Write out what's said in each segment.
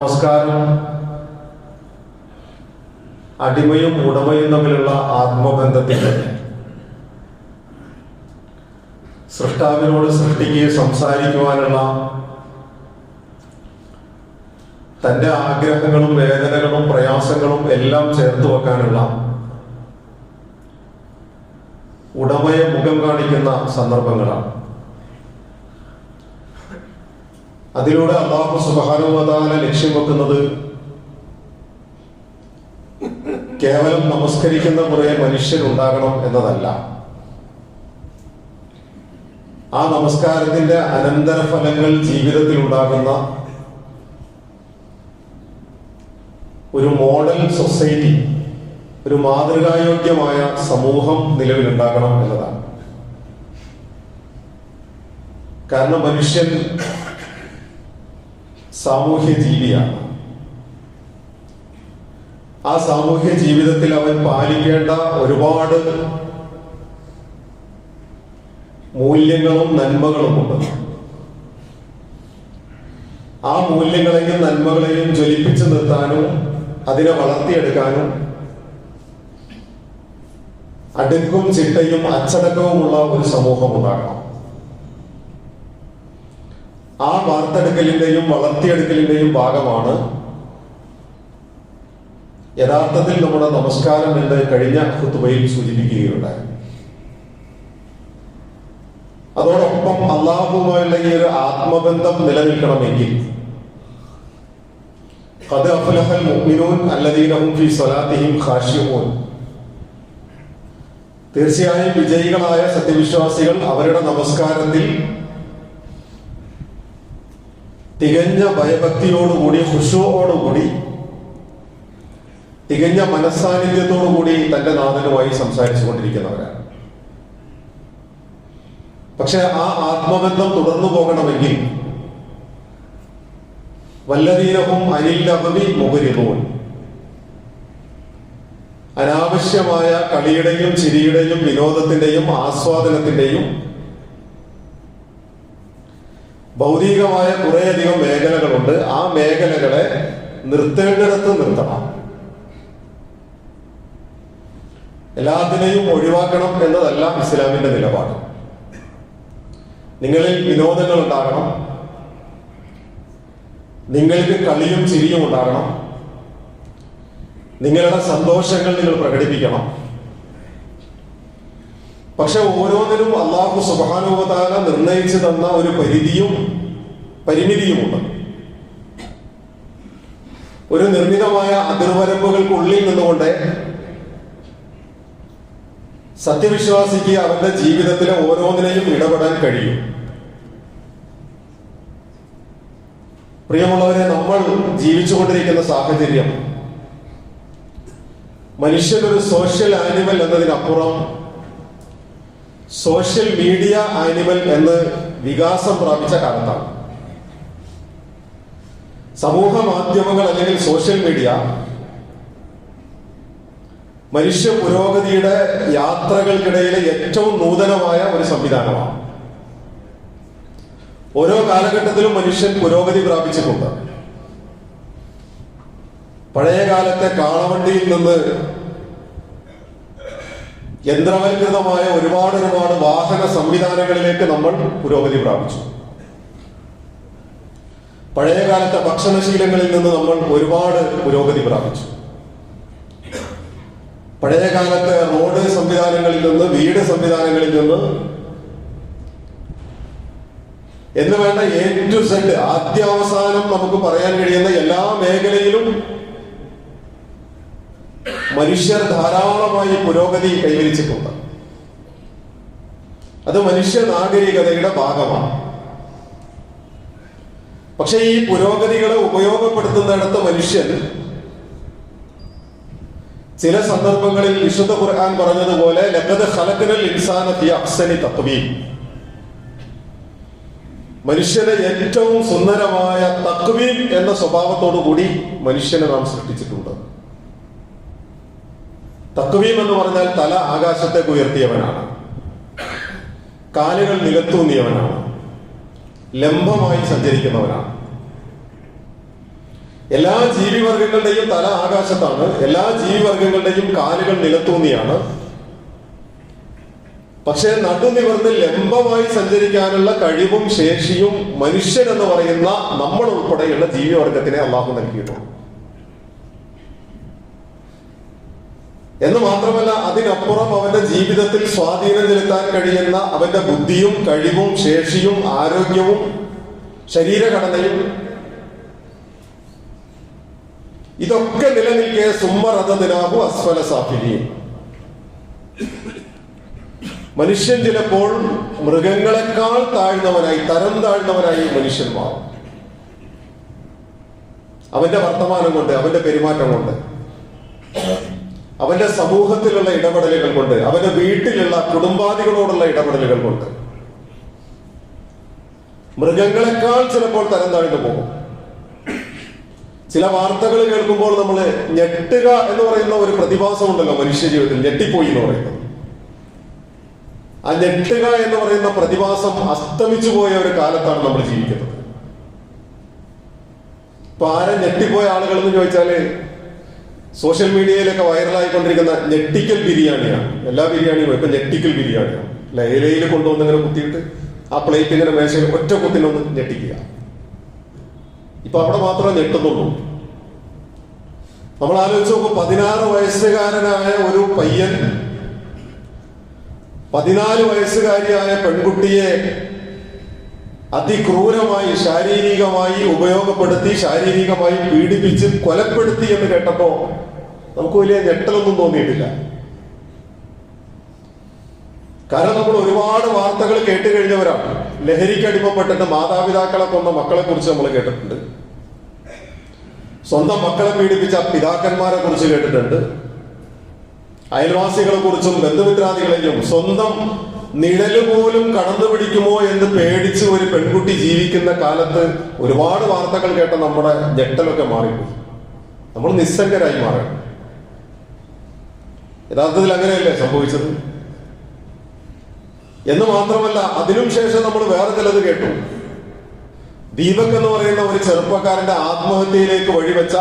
നമസ്കാരം അടിമയും ഉടമയും തമ്മിലുള്ള ആത്മബന്ധത്തിന്റെ സൃഷ്ടാവിനോട് സൃഷ്ടിക്ക് സംസാരിക്കുവാനുള്ള തന്റെ ആഗ്രഹങ്ങളും വേദനകളും പ്രയാസങ്ങളും എല്ലാം ചേർത്ത് വെക്കാനുള്ള ഉടമയെ മുഖം കാണിക്കുന്ന സന്ദർഭങ്ങളാണ്. അതിലൂടെ അള്ളാഹു സുബാനുവതാല ലക്ഷ്യം വെക്കുന്നത് കേവലം നമസ്കരിക്കുന്ന കുറേ മനുഷ്യരുണ്ടാകണം എന്നതല്ല. ആ നമസ്കാരത്തിന്റെ അനന്തരഫലങ്ങൾ ജീവിതത്തിൽ ഉണ്ടാകുന്ന ഒരു മോഡൽ സൊസൈറ്റി ഒരു മാതൃകായോഗ്യമായ സമൂഹം നിലവിലുണ്ടാകണം എന്നതാണ്. കാരണം മനുഷ്യൻ സാമൂഹ്യ ജീവിയാണ്. ആ സാമൂഹ്യ ജീവിതത്തിൽ അവൻ പാലിക്കേണ്ട ഒരുപാട് മൂല്യങ്ങളും നന്മകളുമുണ്ട് ആ മൂല്യങ്ങളെയും നന്മകളെയും ജ്വലിപ്പിച്ചു നിർത്താനും അതിനെ വളർത്തിയെടുക്കാനും അടുക്കും ചിട്ടയും അച്ചടക്കവുമുള്ള ഒരു സമൂഹം ഉണ്ടാകണം. ആ വാർത്തെടുക്കലിന്റെയും വളർത്തിയെടുക്കലിന്റെയും ഭാഗമാണ് യഥാർത്ഥത്തിൽ നമ്മുടെ നമസ്കാരം എന്ന് കഴിഞ്ഞ ഹുത്തുബയിൽ സൂചിപ്പിക്കുകയുണ്ടായി. അതോടൊപ്പം അള്ളാഹുമായുള്ള ഈ ഒരു ആത്മബന്ധം നിലനിൽക്കണമെങ്കിൽ തീർച്ചയായും വിജയികളായ സത്യവിശ്വാസികൾ അവരുടെ നമസ്കാരത്തിൽ തികഞ്ഞ ഭയഭക്തിയോടുകൂടി ഹുഷോടുകൂടി തികഞ്ഞ മനസ്സാന്നിധ്യത്തോടുകൂടി തന്റെ നാഥനുമായി സംസാരിച്ചു കൊണ്ടിരിക്കുന്നവരാണ് പക്ഷെ ആ ആത്മബന്ധം തുടർന്നു പോകണമെങ്കിൽ വല്ലതീരവും അനില്ലവതി മുഖരിതവും അനാവശ്യമായ കളിയുടെയും ചിരിയുടെയും വിനോദത്തിന്റെയും ആസ്വാദനത്തിന്റെയും ഭൗതികമായ കുറേയധികം മേഖലകളുണ്ട്. ആ മേഖലകളെ നിർത്തേണ്ടിടത്ത് നിർത്തണം. എല്ലാത്തിനെയും ഒഴിവാക്കണം എന്നതല്ല ഇസ്ലാമിന്റെ നിലപാട്. നിങ്ങളിൽ വിനോദങ്ങൾ ഉണ്ടാകണം. നിങ്ങൾക്ക് കളിയും ചിരിയും ഉണ്ടാകണം. നിങ്ങളുടെ സന്തോഷങ്ങൾ നിങ്ങൾ പ്രകടിപ്പിക്കണം. പക്ഷെ ഓരോന്നിനും അള്ളാഹു സുബാനുവതാല നിർണയിച്ചു തന്ന ഒരു പരിധിയും പരിമിതിയുമുണ്ട്. ഒരു നിർമ്മിതമായ അതിർവരമ്പുകൾക്കുള്ളിൽ നിന്നുകൊണ്ട് സത്യവിശ്വാസിക്ക് അവന്റെ ജീവിതത്തിലെ ഓരോന്നിനെയും ഇടപെടാൻ കഴിയും. പ്രിയമുള്ളവരെ നമ്മൾ ജീവിച്ചുകൊണ്ടിരിക്കുന്ന സാഹചര്യം മനുഷ്യനൊരു സോഷ്യൽ ആനിമൽ എന്നതിനപ്പുറം സോഷ്യൽ മീഡിയ ആനിമൽ എന്ന് വികാസം പ്രാപിച്ച കാലത്താണ്. സമൂഹ മാധ്യമങ്ങൾ അല്ലെങ്കിൽ സോഷ്യൽ മീഡിയ മനുഷ്യ പുരോഗതിയുടെ യാത്രകൾക്കിടയിലെ ഏറ്റവും നൂതനമായ ഒരു സംവിധാനമാണ്. ഓരോ കാലഘട്ടത്തിലും മനുഷ്യൻ പുരോഗതി പ്രാപിച്ചിട്ടുണ്ട്. പഴയ കാലത്തെ കാളവണ്ടിയിൽ നിന്ന് യന്ത്രവൽകൃതമായ ഒരുപാട് ഒരുപാട് വാഹന സംവിധാനങ്ങളിലേക്ക് നമ്മൾ പുരോഗതി പ്രാപിച്ചു. പഴയ കാലത്തെ ഭക്ഷണശീലങ്ങളിൽ നിന്ന് നമ്മൾ ഒരുപാട് പുരോഗതി പ്രാപിച്ചു. പഴയ കാലത്തെ റോഡ് സംവിധാനങ്ങളിൽ നിന്ന് വീട് സംവിധാനങ്ങളിൽ നിന്ന് എന്ന് വേണ്ട എ ടു സെഡ് ആദ്യാവസാനം നമുക്ക് പറയാൻ കഴിയുന്ന എല്ലാ മേഖലയിലും മനുഷ്യർ ധാരാളമായി പുരോഗതി കൈവരിച്ചിട്ടുണ്ട്. അത് മനുഷ്യ നാഗരികതയുടെ ഭാഗമാണ്. പക്ഷെ ഈ പുരോഗതികളെ ഉപയോഗപ്പെടുത്തുന്നിടത്ത് മനുഷ്യൻ ചില സന്ദർഭങ്ങളിൽ വിശുദ്ധ ഖുർആൻ പറഞ്ഞതുപോലെ ലഗത് ഹലക്കനൽ ഇൻസാന അക്സനി തഖ്വീം മനുഷ്യനെ ഏറ്റവും സുന്ദരമായ തക്വീം എന്ന സ്വഭാവത്തോടു കൂടി മനുഷ്യനെ നാം സൃഷ്ടിച്ചിട്ടുണ്ട്. തക്വീം എന്ന് പറഞ്ഞാൽ തല ആകാശത്തേക്ക് ഉയർത്തിയവനാണ്. കാലുകൾ നികത്തൂന്നിയവനാണ്. ലംബമായി സഞ്ചരിക്കുന്നവനാണ്. എല്ലാ ജീവിവർഗങ്ങളുടെയും തല ആകാശത്താണ്. എല്ലാ ജീവിവർഗങ്ങളുടെയും കാലുകൾ നിലത്തൂന്നിയാണ് പക്ഷേ നടുനിവർന്ന് ലംബമായി സഞ്ചരിക്കാനുള്ള കഴിവും ശേഷിയും മനുഷ്യൻ എന്ന് പറയുന്ന നമ്മൾ ഉൾപ്പെടെയുള്ള ജീവിവർഗത്തിനെ അള്ളാഹു നൽകിയിട്ടുണ്ട്. എന്ന് മാത്രമല്ല അതിനപ്പുറം അവന്റെ ജീവിതത്തിൽ സ്വാധീനം ചെലുത്താൻ കഴിയുന്ന അവന്റെ ബുദ്ധിയും കഴിവും ശേഷിയും ആരോഗ്യവും ശരീരഘടനയും ഇതൊക്കെ നിലനിൽക്കെ സുമ്മറതനാഹു അസ്ഫല സാഫിലിയും മനുഷ്യൻ ചിലപ്പോൾ മൃഗങ്ങളെക്കാൾ താഴ്ന്നവനായി തരം താഴ്ന്നവനായി മനുഷ്യൻ മാറും. അവന്റെ വർത്തമാനം കൊണ്ട് അവന്റെ പെരുമാറ്റം കൊണ്ട്. അവന്റെ സമൂഹത്തിലുള്ള ഇടപെടലുകൾ കൊണ്ട് അവന്റെ വീട്ടിലുള്ള കുടുംബാദികളോടുള്ള ഇടപെടലുകൾ കൊണ്ട്. മൃഗങ്ങളെക്കാൾ ചിലപ്പോൾ തരം താഴ്ന്നു പോകും. ചില വാർത്തകൾ കേൾക്കുമ്പോൾ നമ്മൾ ഞെട്ടുക എന്ന് പറയുന്ന ഒരു പ്രതിഭാസം ഉണ്ടല്ലോ മനുഷ്യ ജീവിതത്തിൽ ഞെട്ടിപ്പോയി എന്ന് പറയുന്നത്. ആ ഞെട്ടുക എന്ന് പറയുന്ന പ്രതിഭാസം അസ്തമിച്ചു പോയ ഒരു കാലത്താണ് നമ്മൾ ജീവിക്കുന്നത്. ഇപ്പൊ ആരെ ഞെട്ടിപ്പോയ ആളുകൾ എന്ന് ചോദിച്ചാൽ സോഷ്യൽ മീഡിയയിലൊക്കെ വൈറലായിക്കൊണ്ടിരിക്കുന്ന ഞെട്ടിക്കൽ ബിരിയാണിയാണ്. എല്ലാ ബിരിയാണിയും ഇപ്പൊ ഞെട്ടിക്കൽ ബിരിയാണിയാണ്. ലൈലയിൽ കൊണ്ടുവന്ന് ഇങ്ങനെ കുത്തിയിട്ട് ആ പ്ലേറ്റ് ഇങ്ങനെ മേശയിൽ ഒറ്റ കുത്തിനൊന്ന് ഞെട്ടിക്കുക. ഇപ്പൊ അവിടെ മാത്രമേ ഞെട്ടുന്നുള്ളൂ. നമ്മൾ ആലോചിച്ച് നോക്കും പതിനാറ് വയസ്സുകാരനായ ഒരു പയ്യൻ പതിനാല് വയസ്സുകാരിയായ പെൺകുട്ടിയെ അതിക്രൂരമായി ശാരീരികമായി ഉപയോഗപ്പെടുത്തി ശാരീരികമായി പീഡിപ്പിച്ച് കൊലപ്പെടുത്തി എന്ന് കേട്ടപ്പോ നമുക്ക് വലിയ ഞെട്ടലൊന്നും തോന്നിയിട്ടില്ല. കാരണം നമ്മൾ ഒരുപാട് വാർത്തകൾ കേട്ട് കഴിഞ്ഞവരാണ്. ലഹരിക്ക് അടിമപ്പെട്ടിട്ട് മാതാപിതാക്കളെ കൊന്ന മക്കളെ കുറിച്ച് നമ്മൾ കേട്ടിട്ടുണ്ട്. സ്വന്തം മക്കളെ പീഡിപ്പിച്ച പിതാക്കന്മാരെ കുറിച്ച് കേട്ടിട്ടുണ്ട്. അയൽവാസികളെ കുറിച്ചും ബന്ധുമിത്രാദികളെയും സ്വന്തം നിഴൽ പോലും കടന്നു പിടിക്കുമോ എന്ന് പേടിച്ച് ഒരു പെൺകുട്ടി ജീവിക്കുന്ന കാലത്ത് ഒരുപാട് വാർത്തകൾ കേട്ട നമ്മുടെ ഞെട്ടലൊക്കെ മാറിപ്പോയി. നമ്മൾ നിസ്സംഗരായി മാറി. യഥാർത്ഥത്തിൽ അങ്ങനെയല്ലേ സംഭവിച്ചത്? എന്ന് മാത്രമല്ല അതിനും ശേഷം നമ്മൾ വേറെ ചിലത് കേട്ടു. ദീപക് എന്ന് പറയുന്ന ഒരു ചെറുപ്പക്കാരന്റെ ആത്മഹത്യയിലേക്ക് വഴിവെച്ച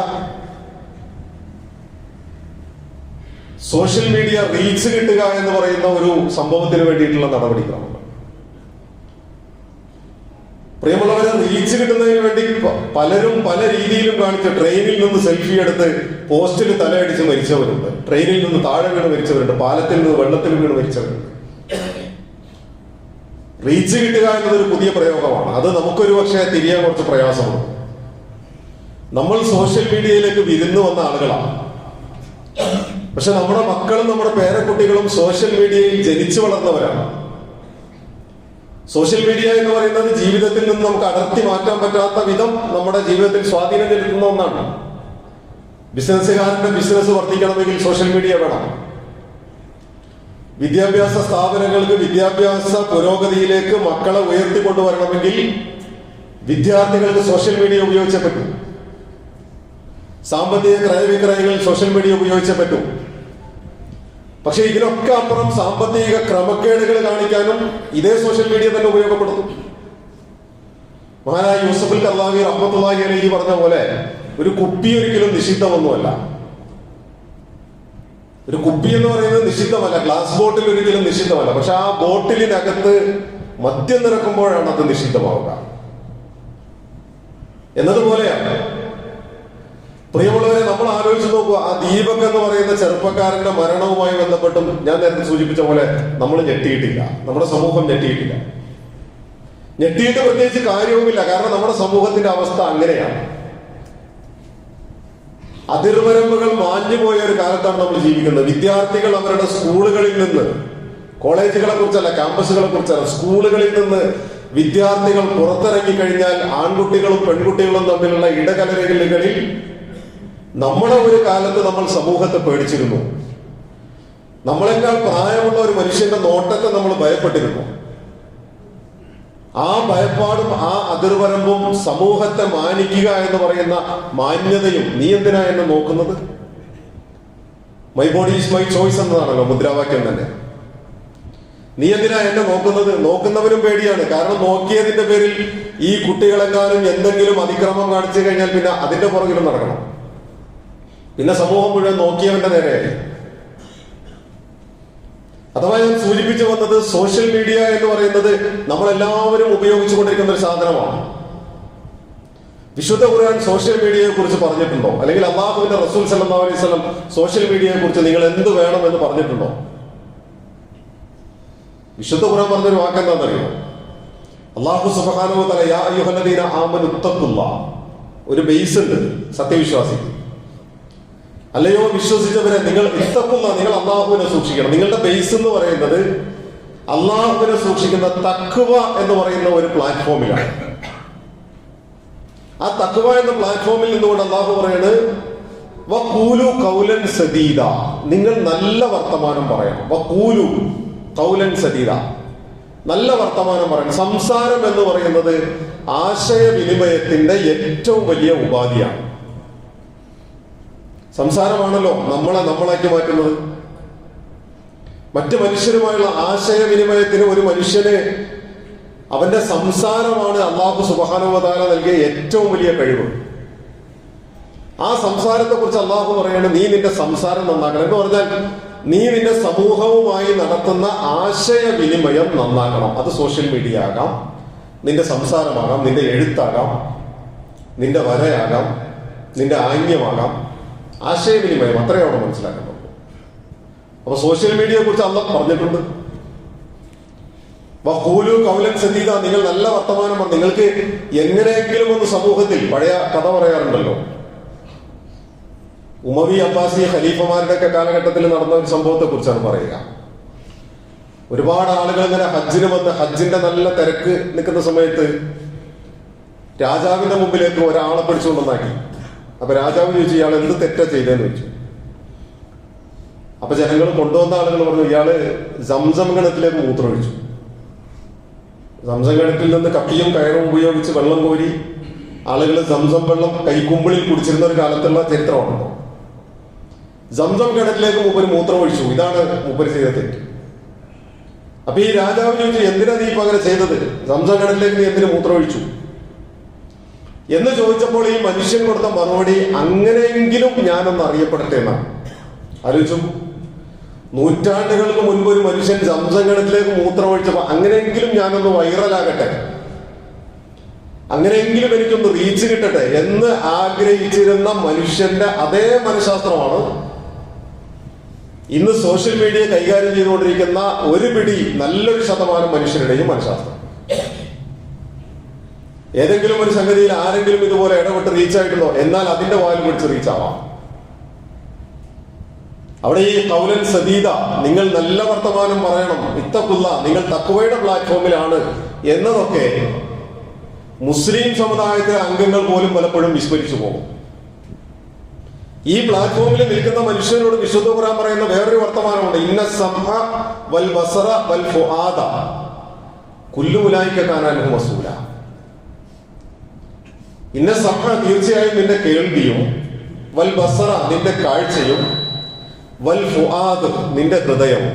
സോഷ്യൽ മീഡിയ റീച്ച് കിട്ടുക എന്ന് പറയുന്ന ഒരു സംഭവത്തിന് വേണ്ടിയിട്ടുള്ള നടപടിക്രമങ്ങൾ പ്രിയമുള്ളവരെ റീച്ച് കിട്ടുന്നതിന് വേണ്ടി പലരും പല രീതിയിലും കാണിച്ച ട്രെയിനിൽ നിന്ന് സെൽഫി എടുത്ത് പോസ്റ്റിൽ തലയടിച്ച് മരിച്ചവരുണ്ട്. ട്രെയിനിൽ നിന്ന് താഴെ വീണ് മരിച്ചവരുണ്ട്. പാലത്തിൽ നിന്ന് വെള്ളത്തിൽ വീണ് മരിച്ചവരുണ്ട്. റീച്ച് കിട്ടുക എന്നതൊരു പുതിയ പ്രയോഗമാണ്. അത് നമുക്കൊരു പക്ഷേ തിരിയാൻ കുറച്ച് പ്രയാസമാണ് നമ്മൾ സോഷ്യൽ മീഡിയയിലേക്ക് വിരുന്നു വന്ന ആളുകളാണ്. പക്ഷെ നമ്മുടെ മക്കളും നമ്മുടെ പേരക്കുട്ടികളും സോഷ്യൽ മീഡിയയിൽ ജനിച്ചു വളർന്നവരാണ്. സോഷ്യൽ മീഡിയ എന്ന് പറയുന്നത് ജീവിതത്തിൽ നിന്ന് നമുക്ക് അടർത്തി മാറ്റാൻ പറ്റാത്ത വിധം നമ്മുടെ ജീവിതത്തിൽ സ്വാധീനം ചെലുത്തുന്ന ഒന്നാണ്. ബിസിനസ്സുകാരന്റെ ബിസിനസ് വർദ്ധിക്കണമെങ്കിൽ സോഷ്യൽ മീഡിയ വേണം. വിദ്യാഭ്യാസ സ്ഥാപനങ്ങൾക്ക് വിദ്യാഭ്യാസ പുരോഗതിയിലേക്ക് മക്കളെ ഉയർത്തിക്കൊണ്ടുവരണമെങ്കിൽ വിദ്യാർത്ഥികൾക്ക് സോഷ്യൽ മീഡിയ ഉപയോഗിച്ചേ പറ്റൂ. സാമ്പത്തിക ക്രയവിക്രയങ്ങൾ സോഷ്യൽ മീഡിയ ഉപയോഗിച്ചേ പറ്റൂ. പക്ഷെ ഇതിനൊക്കെ അപ്പുറം സാമ്പത്തിക ക്രമക്കേടുകൾ കാണിക്കാനും ഇതേ സോഷ്യൽ മീഡിയ തന്നെ ഉപയോഗപ്പെടുത്തും മഹാനായ യൂസഫുൽ കല്ലാഹി റഹ്മത്തുള്ളാഹി അലൈഹി പറഞ്ഞ പോലെ ഒരു കുപ്പി ഒരിക്കലും നിഷിദ്ധമൊന്നുമല്ല. ഒരു കുപ്പി എന്ന് പറയുന്നത് നിഷിദ്ധമല്ല ഗ്ലാസ് ബോട്ടിൽ ഒരിക്കലും നിഷിദ്ധമല്ല. പക്ഷെ ആ ബോട്ടിലിനകത്ത് മദ്യം നിറക്കുമ്പോഴാണ് അത് നിഷിദ്ധമാവുക. എന്നതുപോലെയാണ് പ്രിയമുള്ളവരെ നമ്മൾ ആലോചിച്ച് നോക്കുക ആ ദീപക് എന്ന് പറയുന്ന ചെറുപ്പക്കാരന്റെ മരണവുമായി ബന്ധപ്പെട്ടും ഞാൻ നേരത്തെ സൂചിപ്പിച്ച പോലെ നമ്മൾ ഞെട്ടിയിട്ടില്ല. നമ്മുടെ സമൂഹം ഞെട്ടിയിട്ടില്ല. ഞെട്ടിയിട്ട് പ്രത്യേകിച്ച് കാര്യവുമില്ല കാരണം നമ്മുടെ സമൂഹത്തിന്റെ അവസ്ഥ അങ്ങനെയാണ്. അതിർവരമ്പുകൾ മാഞ്ഞുപോയ ഒരു കാലത്താണ് നമ്മൾ ജീവിക്കുന്നത്. വിദ്യാർത്ഥികൾ അവരുടെ സ്കൂളുകളിൽ നിന്ന് കോളേജുകളെ കുറിച്ചല്ല ക്യാമ്പസുകളെ കുറിച്ചല്ല സ്കൂളുകളിൽ നിന്ന് വിദ്യാർത്ഥികൾ പുറത്തിറങ്ങി കഴിഞ്ഞാൽ ആൺകുട്ടികളും പെൺകുട്ടികളും തമ്മിലുള്ള ഇടകലരകളിൽ നമ്മുടെ ഒരു കാലത്ത് നമ്മൾ സമൂഹത്തെ പേടിച്ചിരുന്നു. നമ്മളെക്കാൾ പ്രായമുള്ള ഒരു മനുഷ്യന്റെ നോട്ടത്തെ നമ്മൾ ഭയപ്പെട്ടിരുന്നു. ആ ഭയപ്പാടും ആ അതിർവരമ്പും സമൂഹത്തെ മാനിക്കുക എന്ന് പറയുന്ന മാന്യതയും നീ എന്തിനാ എന്നെ നോക്കുന്നത്? My body is my choice എന്നതാണല്ലോ മുദ്രാവാക്യം തന്നെ. നീ എന്തിനാ എന്നെ നോക്കുന്നത്? നോക്കുന്നവനും പേടിയാണ്. കാരണം നോക്കിയതിന്റെ പേരിൽ ഈ കുട്ടികളെങ്ങാനും എന്തെങ്കിലും അതിക്രമം കാണിച്ചു കഴിഞ്ഞാൽ പിന്നെ അതിന്റെ പുറകിലും നടക്കണം. പിന്നെ സമൂഹം മുഴുവൻ നോക്കിയവന്റെ നേരെയായി അഥവാ ഞാൻ സൂചിപ്പിച്ചു വന്നത് സോഷ്യൽ മീഡിയ എന്ന് പറയുന്നത് നമ്മളെല്ലാവരും ഉപയോഗിച്ചുകൊണ്ടിരിക്കുന്ന ഒരു സാധനമാണ്. വിശുദ്ധ ഖുർആൻ സോഷ്യൽ മീഡിയയെ കുറിച്ച് പറഞ്ഞിട്ടുണ്ടോ? അല്ലെങ്കിൽ അള്ളാഹുവിന്റെ റസൂൽ സല്ലല്ലാഹു അലൈഹി വസല്ലം സോഷ്യൽ മീഡിയയെ കുറിച്ച് നിങ്ങൾ എന്ത് വേണം എന്ന് പറഞ്ഞിട്ടുണ്ടോ? വിശുദ്ധ ഖുർആൻ പറഞ്ഞൊരു വാക്ക് എന്താണെന്നറിയോ അള്ളാഹു സുബ്ഹാനഹു തആല യാ അയ്യുഹല്ലദീന ആമനു തഖുല്ലാ ഒരു ബേസ് ഉണ്ട് സത്യവിശ്വാസി. അല്ലയോ വിശ്വസിച്ചവരെ നിങ്ങൾ ഇത്തക്കുന്ന നിങ്ങൾ അള്ളാഹുവിനെ സൂക്ഷിക്കണം. നിങ്ങളുടെ ബേസ് എന്ന് പറയുന്നത് അള്ളാഹുവിനെ സൂക്ഷിക്കുന്ന തക്കുവ എന്ന് പറയുന്ന ഒരു പ്ലാറ്റ്ഫോമിലാണ് ആ തക്കുവ എന്ന പ്ലാറ്റ്ഫോമിൽ നിന്നുകൊണ്ട് അള്ളാഹു പറയുന്നത് വക്കൂലു കൗലൻ സദീദ. നിങ്ങൾ നല്ല വർത്തമാനം പറയണം. വക്കൂലു കൗലൻ സദീദ. നല്ല വർത്തമാനം പറയണം. സംസാരം എന്ന് പറയുന്നത് ആശയവിനിമയത്തിന്റെ ഏറ്റവും വലിയ ഉപാധിയാണ്. സംസാരമാണല്ലോ നമ്മളെ നമ്മളാക്കി മാറ്റുന്നത്. മറ്റ് മനുഷ്യരുമായുള്ള ആശയവിനിമയത്തിന് ഒരു മനുഷ്യന് അവന്റെ സംസാരമാണ് അള്ളാഹു സുബാനുവതാര നൽകിയ ഏറ്റവും വലിയ കഴിവ്. ആ സംസാരത്തെ കുറിച്ച് അള്ളാഹു പറയാണ് നീ നിന്റെ സംസാരം നന്നാക്കണം. എന്ന് പറഞ്ഞാൽ നീ നിന്റെ സമൂഹവുമായി നടത്തുന്ന ആശയവിനിമയം നന്നാക്കണം. അത് സോഷ്യൽ മീഡിയ ആകാം നിന്റെ സംസാരമാകാം നിന്റെ എഴുത്താകാം നിന്റെ വരയാകാം നിന്റെ ആംഗ്യമാകാം. ആശയവിനിമയം അത്രയും അവിടെ മനസ്സിലാക്കാൻ അപ്പൊ സോഷ്യൽ മീഡിയയെ കുറിച്ച് അന്ന് പറഞ്ഞിട്ടുണ്ട്. വഹൂലു കൗലൻ സദീദ നിങ്ങൾ നല്ല വർത്തമാനം നിങ്ങൾക്ക് എങ്ങനെയെങ്കിലും ഒന്ന് സമൂഹത്തിൽ പഴയ കഥ പറയാറുണ്ടല്ലോ. ഉമവി അബ്ബാസി ഖലീഫമാരുടെ ഒക്കെ കാലഘട്ടത്തിൽ നടന്ന ഒരു സംഭവത്തെ കുറിച്ചാണ് പറയുക. ഒരുപാട് ആളുകൾ ഇങ്ങനെ ഹജ്ജിന് വന്ന് ഹജ്ജിന്റെ നല്ല തിരക്ക് നിൽക്കുന്ന സമയത്ത് രാജാവിന്റെ മുമ്പിലേക്ക് ഒരാളെ പിടിച്ചുകൊണ്ടുവന്നാക്കി. അപ്പൊ രാജാവ് ചോദിച്ചു ഇയാൾ എന്ത് തെറ്റാ ചെയ്തതെന്ന് ചോദിച്ചു. അപ്പൊ ജനങ്ങൾ കൊണ്ടുവന്ന ആളുകൾ പറഞ്ഞു ഇയാൾ സംസം ഗണത്തിലേക്ക് മൂത്രമൊഴിച്ചു. സംസം ഗണത്തിൽ നിന്ന് കപ്പിയും കയറും ഉപയോഗിച്ച് വെള്ളം കോരി ആളുകൾ സംസം വെള്ളം കൈക്കുമ്പിളിൽ കുടിച്ചിരുന്ന ഒരു കാലത്തുള്ള ചരിത്രമാണല്ലോ സംസം ഗണത്തിലേക്ക് മൂപ്പര് മൂത്രമൊഴിച്ചു. ഇതാണ് മൂപ്പര് ചെയ്ത തെറ്റ്. അപ്പൊ ഈ രാജാവ് ചോദിച്ചു എന്തിനാ നീ ഇപ്പൊ അങ്ങനെ ചെയ്തത്? സംസം ഗണത്തിലേക്ക് നീ എന്തിനു മൂത്രമൊഴിച്ചു? എന്ന് ചോദിച്ചപ്പോൾ ഈ മനുഷ്യൻ കൊടുത്ത മറുപടി അങ്ങനെയെങ്കിലും ഞാനൊന്ന് അറിയപ്പെടട്ടെ എന്നാണ്. ആലോചിച്ചു. നൂറ്റാണ്ടുകൾക്ക് മുൻപ് ഒരു മനുഷ്യൻ സംസംഗണത്തിലേക്ക് മൂത്രമൊഴിച്ചപ്പോ അങ്ങനെയെങ്കിലും ഞാനൊന്ന് വൈറലാകട്ടെ. അങ്ങനെയെങ്കിലും എനിക്കൊന്ന് റീച്ച് കിട്ടട്ടെ എന്ന് ആഗ്രഹിച്ചിരുന്ന മനുഷ്യന്റെ അതേ മനഃശാസ്ത്രമാണ് ഇന്ന് സോഷ്യൽ മീഡിയ കൈകാര്യം ചെയ്തുകൊണ്ടിരിക്കുന്ന ഒരു പിടി നല്ലൊരു ശതമാനം മനുഷ്യരുടെയും മനഃശാസ്ത്രം. ഏതെങ്കിലും ഒരു സംഗതിയിൽ ആരെങ്കിലും ഇതുപോലെ ഇടപെട്ട് റീച്ച് ആയിട്ടുണ്ടോ? എന്നാൽ അതിന്റെ വായിൽ പിടിച്ച് റീച്ച് ആവാം. അവിടെ ഈ കൗലൻ സദീദ നിങ്ങൾ നല്ല വർത്തമാനം പറയണം. ഇത്തക്കുള്ള നിങ്ങൾ തക്കുവയുടെ പ്ലാറ്റ്ഫോമിലാണ് എന്നതൊക്കെ മുസ്ലിം സമുദായത്തിലെ അംഗങ്ങൾ പോലും പലപ്പോഴും വിസ്മരിച്ചു പോകും. ഈ പ്ലാറ്റ്ഫോമിൽ നിൽക്കുന്ന മനുഷ്യരോട് വിശുദ്ധ ഖുർആൻ പറയുന്ന വേറൊരു വർത്തമാനമുണ്ട്. ഇന്ന സംഹ വൽ ബസറ വൽ ഫുആദ. കുല്ലു വസൂല ഇന്ന സംഹ തീർച്ചയായും നിന്റെ കേൾവിയും വൽ ബസറ നിന്റെ കാഴ്ചയും വൽ ഫുആദ് നിന്റെ ഹൃദയവും.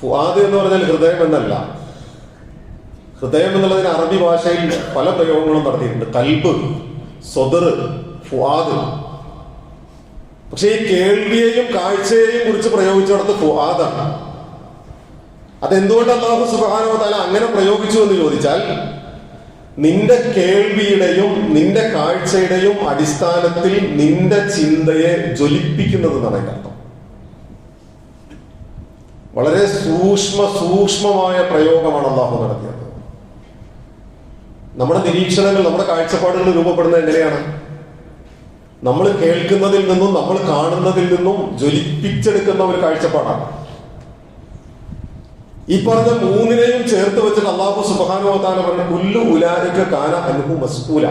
ഫുആദ് എന്ന് പറഞ്ഞാൽ ഹൃദയം എന്നല്ല. ഹൃദയം എന്നുള്ളതിന് അറബി ഭാഷയിൽ പല പ്രയോഗങ്ങളും നടത്തിയിട്ടുണ്ട്. കൽബ് സ്വദർ ഫുആദ്. പക്ഷേ ഈ കേൾവിയെയും കാഴ്ചയെയും കുറിച്ച് പ്രയോഗിച്ചിടത്ത് ഫുആദാണ്. അതെന്തുകൊണ്ട് അള്ളാഹു സുബാനോ തല അങ്ങനെ പ്രയോഗിച്ചു എന്ന് ചോദിച്ചാൽ നിന്റെ കേൾവിയുടെയും നിന്റെ കാഴ്ചയുടെയും അടിസ്ഥാനത്തിൽ നിന്റെ ചിന്തയെ ജ്വലിപ്പിക്കുന്നത് അർത്ഥം. വളരെ സൂക്ഷ്മ സൂക്ഷ്മമായ പ്രയോഗമാണ് അള്ളാഹു നടത്തിയത്. നമ്മുടെ നിരീക്ഷണങ്ങൾ നമ്മുടെ കാഴ്ചപ്പാടുകൾ രൂപപ്പെടുന്നത് എങ്ങനെയാണ്? നമ്മൾ കേൾക്കുന്നതിൽ നിന്നും നമ്മൾ കാണുന്നതിൽ നിന്നും ജ്വലിപ്പിച്ചെടുക്കുന്ന ഒരു കാഴ്ചപ്പാടാണ്. ഈ പറഞ്ഞ മൂന്നിനെയും ചേർത്ത് വെച്ചിട്ട് അള്ളാഹു സുബാനുവതാന പറഞ്ഞു കുല്ലു ഉലാരിക്ക കാന അനുഭു മസ്കൂല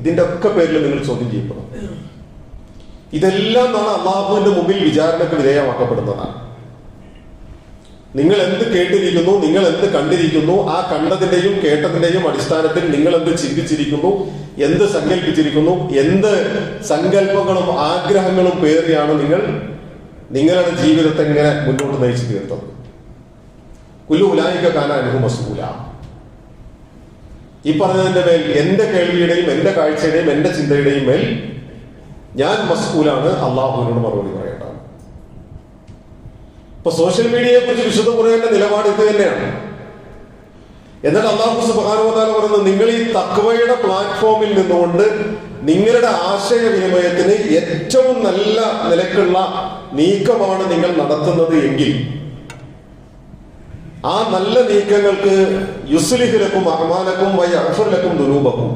ഇതിന്റെ ഒക്കെ പേരിൽ നിങ്ങൾ ചോദ്യം ചെയ്യപ്പെടും. ഇതെല്ലാം നാളെ അള്ളാഹുവിന്റെ മുമ്പിൽ വിചാരണക്ക് വിധേയമാക്കപ്പെടുന്നതാണ്. നിങ്ങൾ എന്ത് കേട്ടിരിക്കുന്നു നിങ്ങൾ എന്ത് കണ്ടിരിക്കുന്നു ആ കണ്ടതിന്റെയും കേട്ടതിന്റെയും അടിസ്ഥാനത്തിൽ നിങ്ങൾ എന്ത് ചിന്തിച്ചിരിക്കുന്നു എന്ത് സങ്കല്പിച്ചിരിക്കുന്നു എന്ത് സങ്കല്പങ്ങളും ആഗ്രഹങ്ങളും പേറിയാണ് നിങ്ങൾ നിങ്ങളുടെ ജീവിതത്തെ ഇങ്ങനെ മുന്നോട്ട് നയിച്ചു തീർത്തത്. കുല്ലു ഉലായിക്ക കാന അനുഭവ മസൂല ഈ പറഞ്ഞതിന്റെ മേൽ എന്റെ കേൾവിയുടെയും എന്റെ കാഴ്ചയുടെയും എന്റെ ചിന്തയുടെയും മേൽ ഞാൻ മസ്കൂലാണ് അള്ളാഹുവിനോട് മറുപടി പറയേണ്ടത്. ഇപ്പൊ സോഷ്യൽ മീഡിയയെ കുറിച്ച് വിശുദ്ധ കുറയേണ്ട നിലപാട് ഇത് തന്നെയാണ്. എന്നിട്ട് അള്ളാഹു സുബാനുവതാല പറയുന്നത് നിങ്ങൾ ഈ തക്വയുടെ പ്ലാറ്റ്ഫോമിൽ നിന്നുകൊണ്ട് നിങ്ങളുടെ ആശയവിനിമയത്തിന് ഏറ്റവും നല്ല നിലക്കുള്ള നീക്കമാണ് നിങ്ങൾ നടത്തുന്നത് എങ്കിൽ ആ നല്ല നീക്കങ്ങൾക്ക് യുസ്ലിഹിലക്കും അഹ്മാനക്കും വൈ അഫറിലക്കും ദുരൂപക്കും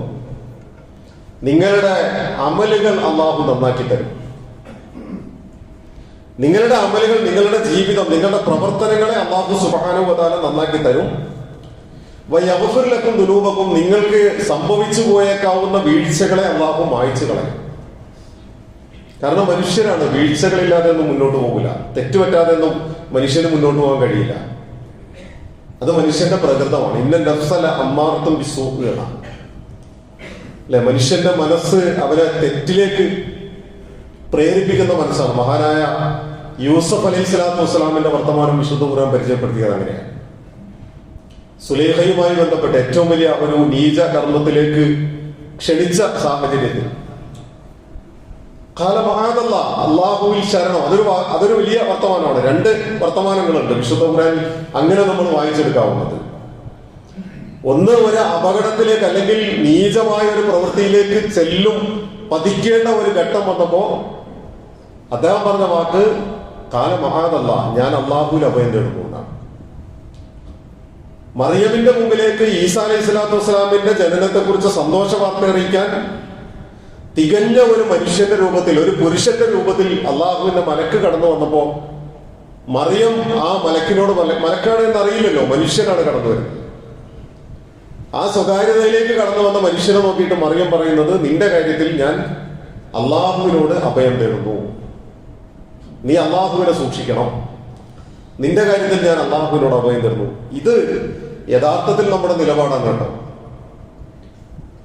നിങ്ങളുടെ അമലുകൾ അള്ളാഹു നന്നാക്കി തരും. നിങ്ങളുടെ അമലുകൾ നിങ്ങളുടെ ജീവിതം നിങ്ങളുടെ പ്രവർത്തനങ്ങളെ അള്ളാഹു സുബാനുവതാല നന്നാക്കി തരും. വൈ വയ്യവഫറിലക്കും ദുരൂപക്കും നിങ്ങൾക്ക് സംഭവിച്ചു പോയേക്കാവുന്ന വീഴ്ചകളെ അള്ളാഹു മായ്ച്ചു കളയും. കാരണം മനുഷ്യരാണ് വീഴ്ചകളില്ലാതെ ഒന്നും മുന്നോട്ട് പോകില്ല. തെറ്റുപറ്റാതെ ഒന്നും മനുഷ്യന് മുന്നോട്ട് പോകാൻ കഴിയില്ല. അത് മനുഷ്യന്റെ പ്രകൃതമാണ്. ഇന്ന നഫ്സല അമ്മാർത്തും വിസൂക്കുകയാണ് അല്ലെ? മനുഷ്യന്റെ മനസ്സ് അവരെ തെറ്റിലേക്ക് പ്രേരിപ്പിക്കുന്ന മനസ്സാണ്. മഹാനായ യൂസഫ് അലൈഹി സ്വലാത്തു വസ്സലാമിന്റെ വർത്തമാനം വിശുദ്ധ ഖുർആൻ പരിചയപ്പെടുത്തിയത് അങ്ങനെയാണ്. സുലേഖയുമായി ബന്ധപ്പെട്ട് ഏറ്റവും വലിയ ഒരു നീച കർമ്മത്തിലേക്ക് ക്ഷണിച്ച സാഹചര്യത്തിൽ കാലമഹാദല്ല അള്ളാഹുവിൽ ശരണം. അതൊരു അതൊരു വലിയ വർത്തമാനമാണ്. രണ്ട് വർത്തമാനങ്ങളുണ്ട്. വിശുദ്ധ ഖുർആനിൽ അങ്ങനെ നമ്മൾ വായിച്ചെടുക്കാവുന്നത്. ഒന്ന് ഒരു അപകടത്തിലേക്ക് അല്ലെങ്കിൽ നീചമായ ഒരു പ്രവൃത്തിയിലേക്ക് ചെല്ലും പതിക്കേണ്ട ഒരു ഘട്ടം വന്നപ്പോ അദ്ദേഹം പറഞ്ഞ വാക്ക് കാലമഹാദല്ല ഞാൻ അള്ളാഹുവിൽ അഭയം മറിയമിന്റെ മുമ്പിലേക്ക് ഈസാ അലൈഹി സ്വലാത്തു വസ്സലാമിന്റെ ജനനത്തെ കുറിച്ച് സന്തോഷ വാർത്ത അറിയിക്കാൻ തികഞ്ഞ ഒരു മനുഷ്യന്റെ രൂപത്തിൽ ഒരു പുരുഷന്റെ രൂപത്തിൽ അള്ളാഹുവിന്റെ മലക്ക് കടന്നു വന്നപ്പോ മറിയം ആ മലക്കിനോട് മല- മലക്കാണ് എന്ന് അറിയില്ലല്ലോ മനുഷ്യനാണ് കടന്നു വരുന്നത്. ആ സ്വകാര്യതയിലേക്ക് കടന്നു വന്ന മനുഷ്യനെ നോക്കിയിട്ട് മറിയം പറയുന്നത് നിന്റെ കാര്യത്തിൽ ഞാൻ അള്ളാഹുവിനോട് അഭയം തേടുന്നു. നീ അള്ളാഹുവിനെ സൂക്ഷിക്കണം. നിന്റെ കാര്യത്തിൽ ഞാൻ അള്ളാഹുവിനോട് അഭയം തരുന്നു ഇത് യഥാർത്ഥത്തിൽ നമ്മുടെ നിലപാടാണ് കേട്ടോ.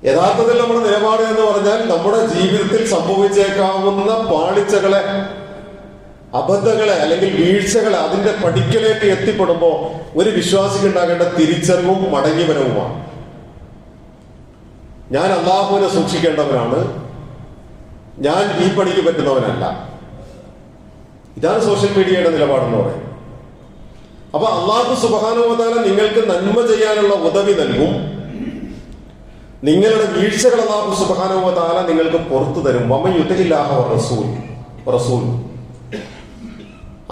യഥാർത്ഥത്തിൽ നമ്മുടെ നിലപാട് എന്ന് പറഞ്ഞാൽ നമ്മുടെ ജീവിതത്തിൽ സംഭവിച്ചേക്കാവുന്ന പാളിച്ചകളെ അബദ്ധങ്ങളെ അല്ലെങ്കിൽ വീഴ്ചകളെ അതിന്റെ പടിക്കലേക്ക് എത്തിപ്പെടുമ്പോ ഒരു വിശ്വാസിക്ക് ഉണ്ടാകേണ്ട തിരിച്ചറിവും മടങ്ങിവരവുമാണ്. ഞാൻ അള്ളാഹുവിനെ സൂക്ഷിക്കേണ്ടവനാണ്. ഞാൻ ഈ പണിക്ക് പറ്റുന്നവനല്ല. ഇതാണ് സോഷ്യൽ മീഡിയയുടെ നിലപാടെന്ന് പറയുന്നത്. അപ്പൊ അള്ളാഹു സുബാനുവതാല നിങ്ങൾക്ക് നന്മ ചെയ്യാനുള്ള ഉദവി നൽകും. നിങ്ങളുടെ വീഴ്ചകൾ അള്ളാഹു സുബാനുവതാല നിങ്ങൾക്ക് പുറത്തു തരും. വമ യുദ്ധയില്ലാഹ റസൂൽ. റസൂൽ.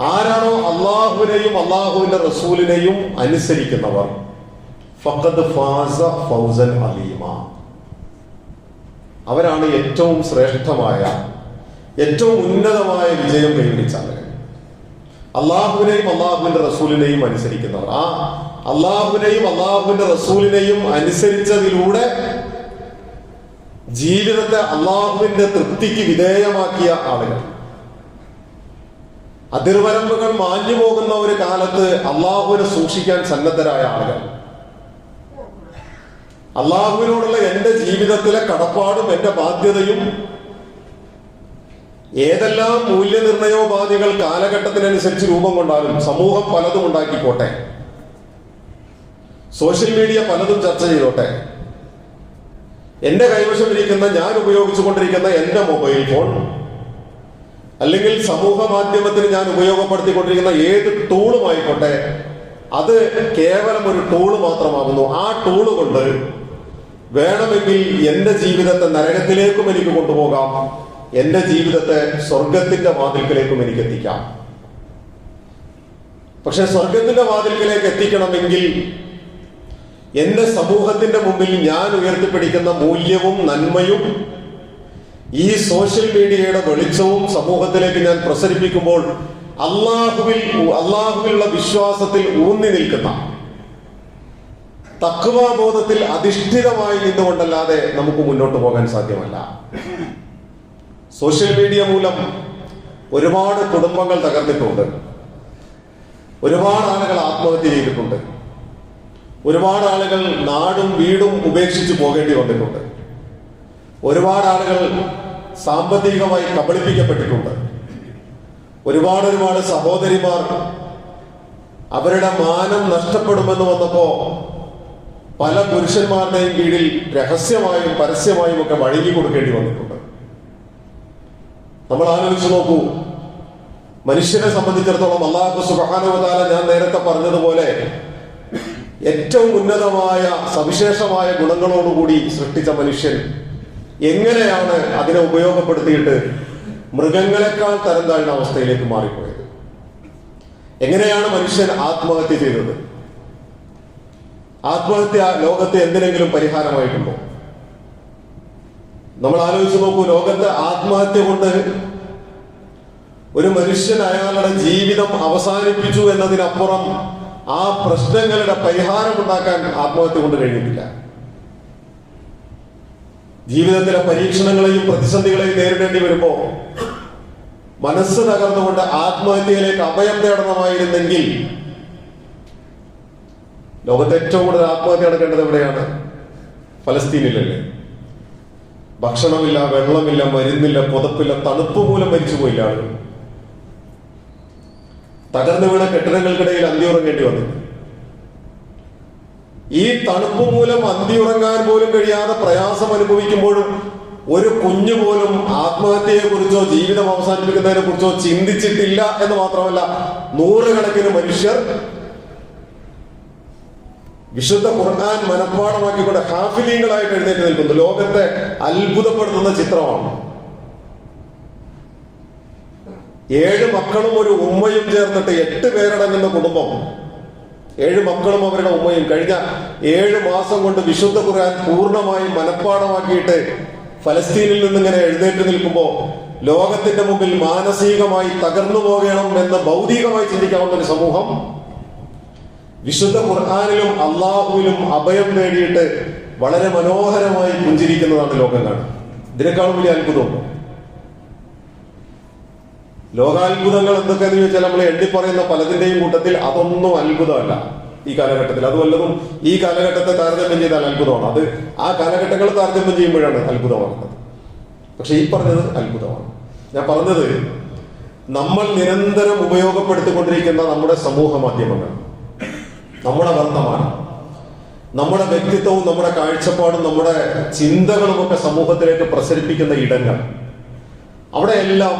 ആരാണോ അള്ളാഹുവിനെയും അള്ളാഹുവിന്റെ റസൂലിനെയും അനുസരിക്കുന്നവർ ഫഖദ് ഫാസ ഫൗസൻ അവരാണ് ഏറ്റവും ശ്രേഷ്ഠമായ ഏറ്റവും ഉന്നതമായ വിജയം കൈവരിച്ച ആളുകൾ അള്ളാഹുവിനെയും അള്ളാഹുവിന്റെ റസൂലിനെയും അനുസരിക്കുന്നവർ. ആ അള്ളാഹുവിനെയും അള്ളാഹുവിന്റെ റസൂലിനെയും അനുസരിച്ചതിലൂടെ ജീവിതത്തെ അള്ളാഹുവിന്റെ തൃപ്തിക്ക് വിധേയമാക്കിയ ആളുകൾ. അതിർവരമ്പുകൾ മാഞ്ഞു പോകുന്ന ഒരു കാലത്ത് അള്ളാഹുവിനെ സൂക്ഷിക്കാൻ സന്നദ്ധരായ ആളുകൾ. അള്ളാഹുവിനോടുള്ള എന്റെ ജീവിതത്തിലെ കടപ്പാടും എന്റെ ബാധ്യതയും ഏതെല്ലാം മൂല്യനിർണയോപാധികൾ കാലഘട്ടത്തിനനുസരിച്ച് രൂപം കൊണ്ടാലും സമൂഹം പലതും ഉണ്ടാക്കിക്കോട്ടെ. സോഷ്യൽ മീഡിയ പലതും ചർച്ച ചെയ്തോട്ടെ. എന്റെ കൈവശം ഇരിക്കുന്ന ഞാൻ ഉപയോഗിച്ചുകൊണ്ടിരിക്കുന്ന എന്റെ മൊബൈൽ ഫോൺ അല്ലെങ്കിൽ സമൂഹ മാധ്യമത്തിന് ഞാൻ ഉപയോഗപ്പെടുത്തിക്കൊണ്ടിരിക്കുന്ന ഏത് ടൂളുമായിക്കോട്ടെ അത് കേവലം ഒരു ടൂൾ മാത്രമാകുന്നു. ആ ടൂൾ കൊണ്ട് വേണമെങ്കിൽ എന്റെ ജീവിതത്തെ നരകത്തിലേക്കും എനിക്ക് കൊണ്ടുപോകാം. എന്റെ ജീവിതത്തെ സ്വർഗത്തിന്റെ വാതിൽക്കലേക്കും എനിക്ക് എത്തിക്കാം പക്ഷെ സ്വർഗത്തിന്റെ വാതിൽക്കലേക്ക് എത്തിക്കണമെങ്കിൽ എന്റെ സമൂഹത്തിന്റെ മുമ്പിൽ ഞാൻ ഉയർത്തിപ്പിടിക്കുന്ന മൂല്യവും നന്മയും ഈ സോഷ്യൽ മീഡിയയുടെ വെളിച്ചവും സമൂഹത്തിലേക്ക് ഞാൻ പ്രസരിപ്പിക്കുമ്പോൾ അള്ളാഹുവിൽ അള്ളാഹുവിലുള്ള വിശ്വാസത്തിൽ ഊന്നി നിൽക്കുന്ന തക്വാബോധത്തിൽ അധിഷ്ഠിതമായി നിന്നുകൊണ്ടല്ലാതെ നമുക്ക് മുന്നോട്ട് പോകാൻ സാധ്യമല്ല. സോഷ്യൽ മീഡിയ മൂലം ഒരുപാട് കുടുംബങ്ങൾ തകർന്നിട്ടുണ്ട്. ഒരുപാട് ആളുകൾ ആത്മഹത്യ ചെയ്തിട്ടുണ്ട്. ഒരുപാട് ആളുകൾ നാടും വീടും ഉപേക്ഷിച്ച് പോകേണ്ടി വന്നിട്ടുണ്ട്. ഒരുപാട് ആളുകൾ സാമ്പത്തികമായി കബളിപ്പിക്കപ്പെട്ടിട്ടുണ്ട്. ഒരുപാട് ഒരുപാട് സഹോദരിമാർ അവരുടെ മാനം നഷ്ടപ്പെടുമെന്ന് വന്നപ്പോ പല പുരുഷന്മാരുടെയും കീഴിൽ രഹസ്യമായും പരസ്യമായും ഒക്കെ വഴങ്ങി കൊടുക്കേണ്ടി വന്നിട്ടുണ്ട്. നമ്മൾ ആലോചിച്ച് നോക്കൂ. മനുഷ്യനെ സംബന്ധിച്ചിടത്തോളം അള്ളാഹു സുബാനുവതാല ഞാൻ നേരത്തെ പറഞ്ഞതുപോലെ ഏറ്റവും ഉന്നതമായ സവിശേഷമായ ഗുണങ്ങളോടുകൂടി സൃഷ്ടിച്ച മനുഷ്യൻ എങ്ങനെയാണ് അതിനെ ഉപയോഗപ്പെടുത്തിയിട്ട് മൃഗങ്ങളെക്കാൾ തരം താഴ്ന്ന അവസ്ഥയിലേക്ക് മാറിപ്പോയത്? എങ്ങനെയാണ് മനുഷ്യൻ ആത്മഹത്യ ചെയ്തത്? ആത്മഹത്യ ലോകത്തെ എന്തിനെങ്കിലും പരിഹാരമായിട്ടുണ്ടോ? നമ്മൾ ആലോചിച്ച് നോക്കൂ ലോകത്ത് ആത്മഹത്യ കൊണ്ട് ഒരു മനുഷ്യൻ അയാളുടെ ജീവിതം അവസാനിപ്പിച്ചു എന്നതിനപ്പുറം ആ പ്രശ്നങ്ങളുടെ പരിഹാരം ഉണ്ടാക്കാൻ ആത്മഹത്യ കൊണ്ട് കഴിഞ്ഞിട്ടില്ല. ജീവിതത്തിലെ പരീക്ഷണങ്ങളെയും പ്രതിസന്ധികളെയും നേരിടേണ്ടി വരുമ്പോ മനസ്സ് തകർന്നുകൊണ്ട് ആത്മഹത്യയിലേക്ക് അഭയം തേടണമായിരുന്നെങ്കിൽ ലോകത്ത് ഏറ്റവും കൂടുതൽ ആത്മഹത്യ നടക്കേണ്ടത് എവിടെയാണ്? ഫലസ്തീനിലല്ലേ. ഭക്ഷണമില്ല വെള്ളമില്ല മരുന്നില്ല പുതപ്പില്ല തണുപ്പ് മൂലം മരിച്ചു പോയില്ല ആളുകൾ തകർന്നു വീണ കെട്ടിടങ്ങൾക്കിടയിൽ അന്തിയുറങ്ങേണ്ടി വന്നു. ഈ തണുപ്പ് മൂലം അന്തിയുറങ്ങാൻ പോലും കഴിയാതെ പ്രയാസം അനുഭവിക്കുമ്പോഴും ഒരു കുഞ്ഞു പോലും ആത്മഹത്യയെ കുറിച്ചോ ജീവിതം അവസാനിപ്പിക്കുന്നതിനെ കുറിച്ചോ ചിന്തിച്ചിട്ടില്ല എന്ന് മാത്രമല്ല നൂറുകണക്കിന് മനുഷ്യർ വിശുദ്ധ ഖുർആൻ മനഃപ്പാടമാക്കിക്കൊണ്ട് ഹാഫിലീങ്ങളായിട്ട് എഴുന്നേറ്റ് നിൽക്കുന്നു. ലോകത്തെ അത്ഭുതപ്പെടുത്തുന്ന ചിത്രമാണ്. ഏഴ് മക്കളും ഒരു ഉമ്മയും ചേർന്നിട്ട് എട്ട് പേരടങ്ങുന്ന കുടുംബം. ഏഴ് മക്കളും അവരുടെ ഉമ്മയും. കഴിഞ്ഞ ഏഴ് മാസം കൊണ്ട് വിശുദ്ധ ഖുർആൻ പൂർണമായും മനഃപ്പാടമാക്കിയിട്ട് ഫലസ്തീനിൽ നിന്നിങ്ങനെ എഴുന്നേറ്റ് നിൽക്കുമ്പോൾ ലോകത്തിന്റെ മുമ്പിൽ മാനസികമായി തകർന്നു പോകണം എന്ന് ഭൗതികമായി ചിന്തിക്കാവുന്ന ഒരു സമൂഹം വിശുദ്ധ ഖുർആാനിലും അള്ളാഹുവിലും അഭയം നേടിയിട്ട് വളരെ മനോഹരമായി പുഞ്ചിരിക്കുന്നതാണ് ലോകം കാണുന്നത് ഇതിനേക്കാളും വലിയ അത്ഭുതമുണ്ടോ ലോകാത്ഭുതങ്ങൾ എന്തൊക്കെയെന്ന് ചോദിച്ചാൽ നമ്മൾ എണ്ണിപ്പറയുന്ന പലതിന്റെയും കൂട്ടത്തിൽ അതൊന്നും അത്ഭുതമല്ല ഈ കാലഘട്ടത്തിൽ. അത് വല്ലതും ഈ കാലഘട്ടത്തെ താരതമ്യം ചെയ്താൽ അത്ഭുതമാണ്. അത് ആ കാലഘട്ടങ്ങൾ താരതമ്യം ചെയ്യുമ്പോഴാണ് അത്ഭുതമാകുന്നത്. പക്ഷെ ഈ പറഞ്ഞത് അത്ഭുതമാണ്. ഞാൻ പറഞ്ഞത് നമ്മൾ നിരന്തരം ഉപയോഗപ്പെടുത്തിക്കൊണ്ടിരിക്കുന്ന നമ്മുടെ സമൂഹ മാധ്യമങ്ങൾ. നമ്മുടെ വർത്തമാനം നമ്മുടെ വ്യക്തിത്വവും നമ്മുടെ കാഴ്ചപ്പാടും നമ്മുടെ ചിന്തകളും ഒക്കെ സമൂഹത്തിലേക്ക് പ്രസരിപ്പിക്കുന്ന ഇടങ്ങൾ. അവിടെയെല്ലാം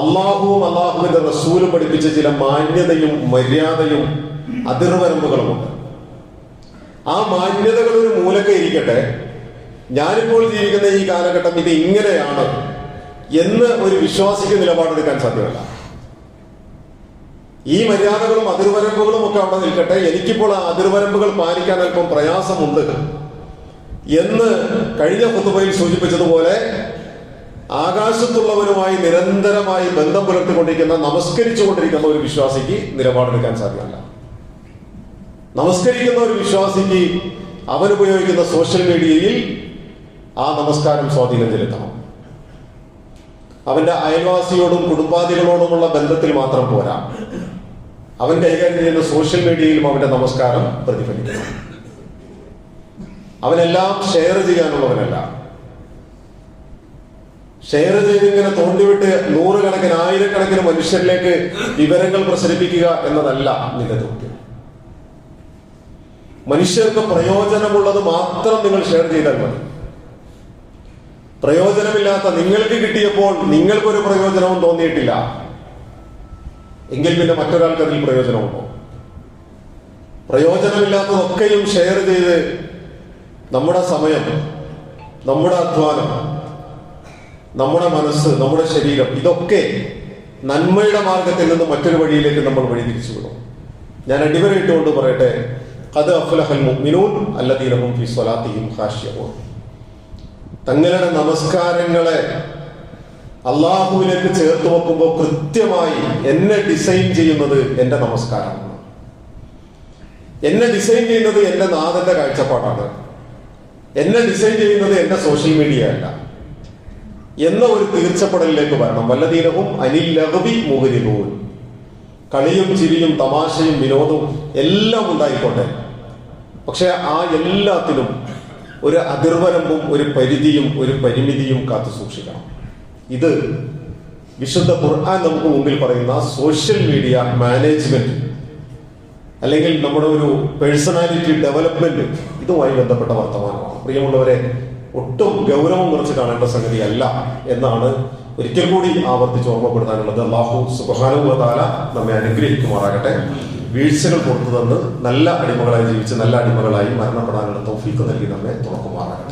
അള്ളാഹുവും അള്ളാഹുവിന്റെ റസൂലും പഠിപ്പിച്ച ചില മാന്യതയും മര്യാദയും അതിർവരമ്പുകളുമുണ്ട്. ആ മാന്യതകൾ ഒരു മൂലക്കെ ഇരിക്കട്ടെ. ഞാനിപ്പോൾ ജീവിക്കുന്ന ഈ കാലഘട്ടം ഇത് ഇങ്ങനെയാണ് എന്ന് ഒരു വിശ്വാസിക്ക് നിലപാടെടുക്കാൻ സാധ്യമല്ല. ഈ മര്യാദകളും അതിർവരമ്പുകളും ഒക്കെ അവിടെ നിൽക്കട്ടെ. എനിക്കിപ്പോൾ ആ അതിർവരമ്പുകൾ പാലിക്കാൻ അല്പം പ്രയാസമുണ്ട് എന്ന് കഴിഞ്ഞ കുത്തുബയിൽ സൂചിപ്പിച്ചതുപോലെ ആകാശത്തുള്ളവരുമായി നിരന്തരമായി ബന്ധം പുലർത്തിക്കൊണ്ടിരിക്കുന്ന നമസ്കരിച്ചുകൊണ്ടിരിക്കുന്ന ഒരു വിശ്വാസിക്ക് നിലപാടെടുക്കാൻ സാധ്യമല്ല. നമസ്കരിക്കുന്ന ഒരു വിശ്വാസിക്ക് അവൻ ഉപയോഗിക്കുന്ന സോഷ്യൽ മീഡിയയിൽ ആ നമസ്കാരം സ്വാധീനം ചെലുത്തണം. അവന്റെ അയൽവാസിയോടും കുടുംബാദികളോടുമുള്ള ബന്ധത്തിൽ മാത്രം പോരാ. അവൻ കൈകാര്യം ചെയ്യുന്ന സോഷ്യൽ മീഡിയയിലും അവന്റെ നമസ്കാരം പ്രതിഫലിക്കണം അവനെല്ലാം ഷെയർ ചെയ്യാനുള്ളവനല്ല. ഷെയർ ചെയ്ത് ഇങ്ങനെ തോണ്ടിവിട്ട് നൂറുകണക്കിന് ആയിരക്കണക്കിന് മനുഷ്യരിലേക്ക് വിവരങ്ങൾ പ്രസരിപ്പിക്കുക എന്നതല്ല നിന്റെ ദൗത്യം. മനുഷ്യർക്ക് പ്രയോജനമുള്ളത് മാത്രം നിങ്ങൾ ഷെയർ ചെയ്താൽ മതി. പ്രയോജനമില്ലാത്ത നിങ്ങൾക്ക് കിട്ടിയപ്പോൾ നിങ്ങൾക്കൊരു പ്രയോജനവും തോന്നിയിട്ടില്ല. എങ്കിൽ പിന്നെ മറ്റൊരാൾക്ക് അതിൽ പ്രയോജനമുണ്ടോ? പ്രയോജനമില്ലാത്തതൊക്കെയും ഷെയർ ചെയ്ത് നമ്മുടെ സമയം നമ്മുടെ അധ്വാനം നമ്മുടെ മനസ്സ് നമ്മുടെ ശരീരം ഇതൊക്കെ നന്മയുടെ മാർഗത്തിൽ നിന്ന് മറ്റൊരു വഴിയിലേക്ക് നമ്മൾ വഴിതിരിച്ചു വിടും ഞാൻ അടിവരയിട്ടുകൊണ്ട് പറയട്ടെ അത് അഫ്ലഹൽ മുഅ്മിനൂൻ അല്ലദീനഹും ഫി സ്വലാത്തിഹിം ഹാഷ്യവും തങ്ങളുടെ നമസ്കാരങ്ങളെ അള്ളാഹുവിലേക്ക് ചേർത്ത് വെക്കുമ്പോൾ കൃത്യമായി എന്നെ ഡിസൈൻ ചെയ്യുന്നത് എന്റെ നമസ്കാരമാണ് എന്നെ ഡിസൈൻ ചെയ്യുന്നത് എന്റെ നാഥന്റെ കാഴ്ചപ്പാടാണ്. എന്നെ ഡിസൈൻ ചെയ്യുന്നത് എന്റെ സോഷ്യൽ മീഡിയ അല്ല. എന്ന ഒരു തീർച്ചപ്പെടലിലേക്ക് വരണം. വല്ലതീനവും അനിലകവി മുഹരിലൂൻ കളിയും ചിരിയും തമാശയും വിനോദവും എല്ലാം ഉണ്ടായിക്കോട്ടെ. പക്ഷെ ആ എല്ലാത്തിനും ഒരു അതിർവരമ്പും ഒരു പരിധിയും ഒരു പരിമിതിയും കാത്തു സൂക്ഷിക്കണം. ഇത് വിശുദ്ധ ഖുർആൻ നമുക്ക് മുമ്പിൽ പറയുന്ന സോഷ്യൽ മീഡിയ മാനേജ്മെന്റ് അല്ലെങ്കിൽ നമ്മുടെ ഒരു പേഴ്സണാലിറ്റി ഡെവലപ്മെന്റ് ഇതുമായി ബന്ധപ്പെട്ട വർത്തമാനമാണ്. പ്രിയമുള്ളവരെ ഒട്ടും ഗൗരവം കുറച്ച് കാണേണ്ട സംഗതിയല്ല എന്നാണ് ഒരിക്കൽ കൂടി ആവർത്തിച്ച് ഓർമ്മപ്പെടുത്താനുള്ളത്. അള്ളാഹു സുബാനുഭവതാല നമ്മെ അനുഗ്രഹിക്കുമാറാകട്ടെ. വീഴ്ചകൾ പുറത്തു തന്ന് നല്ല അടിമകളായി ജീവിച്ച് നല്ല അടിമകളായി മരണപ്പെടാനുള്ള തൗഫീക്ക് നൽകി നമ്മെ തുറക്കുമാറാകട്ടെ.